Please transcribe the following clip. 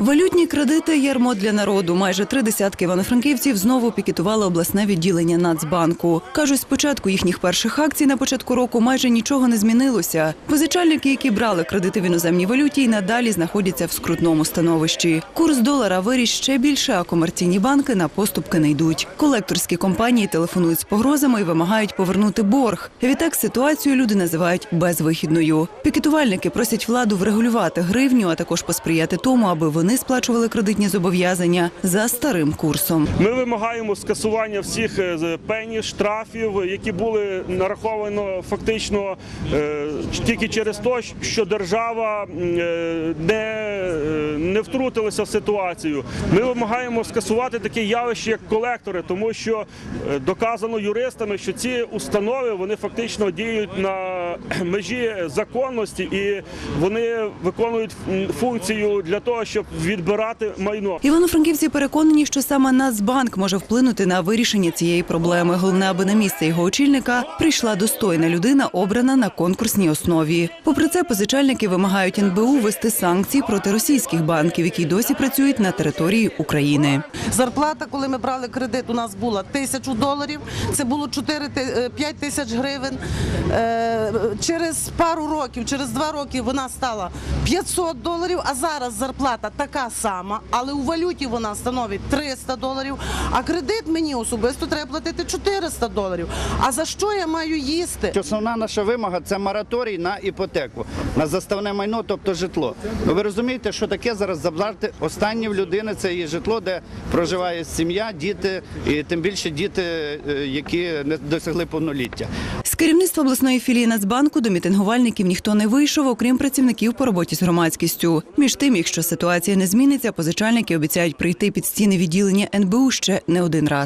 Валютні кредити ярмо для народу. Майже три десятки івано-франківців знову пікетували обласне відділення Нацбанку. кажуть, з початку їхніх перших акцій на початку року майже нічого не змінилося. Позичальники, які брали кредити в іноземній валюті, й надалі знаходяться в скрутному становищі. Курс долара виріс ще більше, а комерційні банки на поступки не йдуть. Колекторські компанії телефонують з погрозами і вимагають повернути борг. Відтак ситуацію люди називають безвихідною. Пікетувальники просять владу врегулювати гривню, а також посприяти тому, аби вони сплачували кредитні зобов'язання за старим курсом. Ми вимагаємо скасування всіх е, пені, штрафів, які були нараховано фактично е, тільки через те, що держава е, не, не втрутилася в ситуацію. Ми вимагаємо скасувати таке явище, як колектори, тому що доказано юристами, що ці установи вони фактично діють на межі законності і вони виконують функцію для того, щоб відбирати майно. Івано-франківці переконані, що саме Нацбанк може вплинути на вирішення цієї проблеми. Головне, аби на місце його очільника прийшла достойна людина, обрана на конкурсній основі. Попри це, позичальники вимагають НБУ ввести санкції проти російських банків, які досі працюють на території України. Зарплата, коли ми брали кредит, у нас була тисячу доларів. Це було 4, 5 тисяч гривень. Е, Через пару років, через два роки вона стала 500 доларів, а зараз зарплата така сама, але у валюті вона становить 300 доларів. А кредит мені особисто треба платити 400 доларів. А за що я маю їсти? Основна наша вимога це мораторій на іпотеку, на заставне майно, тобто житло. Ну, ви розумієте, що таке зараз забрати останнє в людини це її житло, де проживає сім'я, діти, і тим більше діти, е, які не досягли повноліття. З керівництва обласної філії Нацбанку до мітингувальників ніхто не вийшов, окрім працівників по роботі з громадськістю. Між тим, якщо ситуація не зміниться, позичальники обіцяють прийти під стіни відділення НБУ ще не один раз.